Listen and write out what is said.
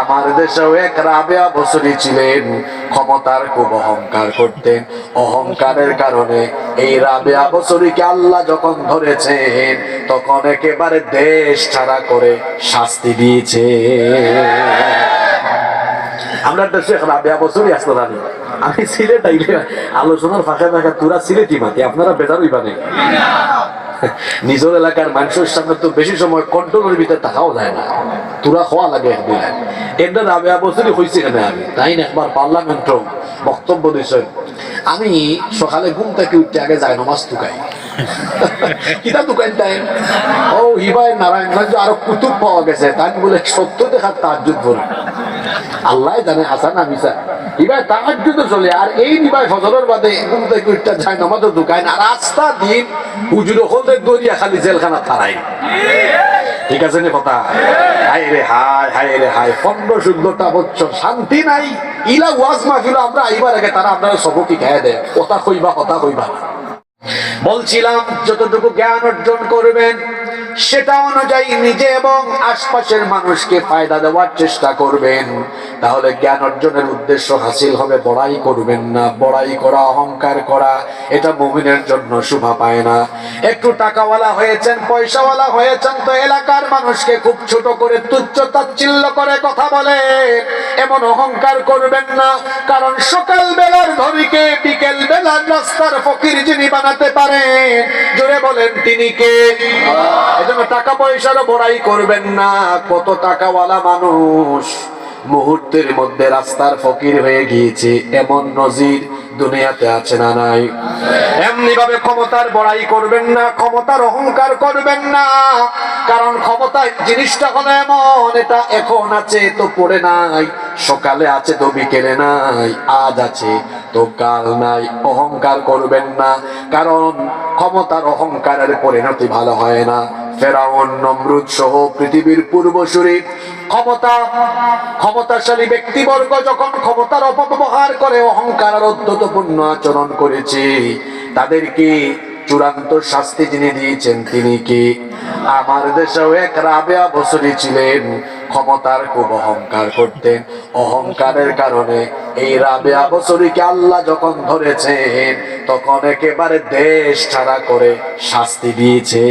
আমার দেশেও এক রাবেয়া বছরই ছিলেন। ক্ষমতার খুব অহংকার করতেন। অহংকারের কারণে এই রাবেয়া বছরীকে আল্লাহ যখন ধরেছেন, তখন একেবারে দেশ ছাড়া করে শাস্তি দিয়েছে আমরা দেশে রাবেয়া বছরই আসতে জানি আমি সিলেট আইলে আলোচনার ফাঁকা ফাঁকা তোরা সিলেটই মাতি। আপনারা বেজার হইবা নেই। নিজের এলাকার মানুষের সামনে তো বেশি সময় কন্ট্রোলের ভিতরে থাকাও যায় না। তোরা খোয়া লাগে একদিন একটা রাবে বছরই হয়েছে কেন আমি, তাই না একবার পার্লামেন্ট বক্তব্য দিয়েছেন আমি সকালে ঘুম থেকে উঠতে আগে যাই নমাজ টুকাই ঠিক আছে কথা? শান্তি নাই। ইলা ওয়াজ মাহফিল, আমরা আইবার আগে, তারা আপনারা সবকি খেয়ে দেয়। কথা কইবা কথা কইবা। না বলছিলাম যতটুকু জ্ঞান অর্জন করবেন সেটা অনুযায়ী নিজে এবং আশপাশের মানুষকে ফায়দা দেওয়ার চেষ্টা করবেন। তাহলে জ্ঞান অর্জনের উদ্দেশ্য হাসিল হবে, বড়াই করবেন না। বড়াই করা, অহংকার করা, এটা মুমিনের জন্য শোভা পায় না। একটু টাকাওয়ালা হয়েছেন, পয়সাওয়ালা হয়েছেন, তো এলাকার মানুষকে খুব ছোট করে তুচ্ছ তাচ্ছিল্য করে কথা বলে এমন অহংকার করবেন না, কারণ সকাল বেলার ধরিকে বিকেল বেলার রাস্তার ফকির যিনি বানাতে পারেন, জোরে বলেন, তিনি কে? টাকা পয়সার বড়াই করবেন না, কত টাকাওয়ালা মানুষ মুহূর্তের মধ্যে রাস্তার ফকির হয়ে গিয়েছে, এমন নজির দুনিয়াতে আছে না নাই। এমনি ভাবে ক্ষমতার বড়াই করবেন না, ক্ষমতার অহংকার করবেন না, কারণ ক্ষমতা জিনিসটা হলো এমন, এটা এখন আছে তো পড়ে নাই, সকালে আছে তো বিকেলে নাই, আজ আছে তো কাল নাই, অহংকার করবেন না, কারণ ক্ষমতার অহংকারের পরিণতি ভালো হয় না। ফেরাউন নমরুদ সহ পৃথিবীর পূর্বসূরি। ক্ষমতা, ক্ষমতাশালী ব্যক্তিবর্গ যখন ক্ষমতার অপব্যবহার করে, অহংকার আর অধ্যতপূর্ণ আচরণ করেছে। তাদেরকে চূড়ান্ত শাস্তি যিনি দিয়েছেন, তিনি কি? আমার দেশেও এক রাবেয়া বসুরি ছিলেন। ক্ষমতার খুব অহংকার করতেন। অহংকারের কারণে এই রাবেয়া বসুরিকে আল্লাহ যখন ধরেছেন, তখন একেবারে দেশ ছাড়া করে শাস্তি দিয়েছে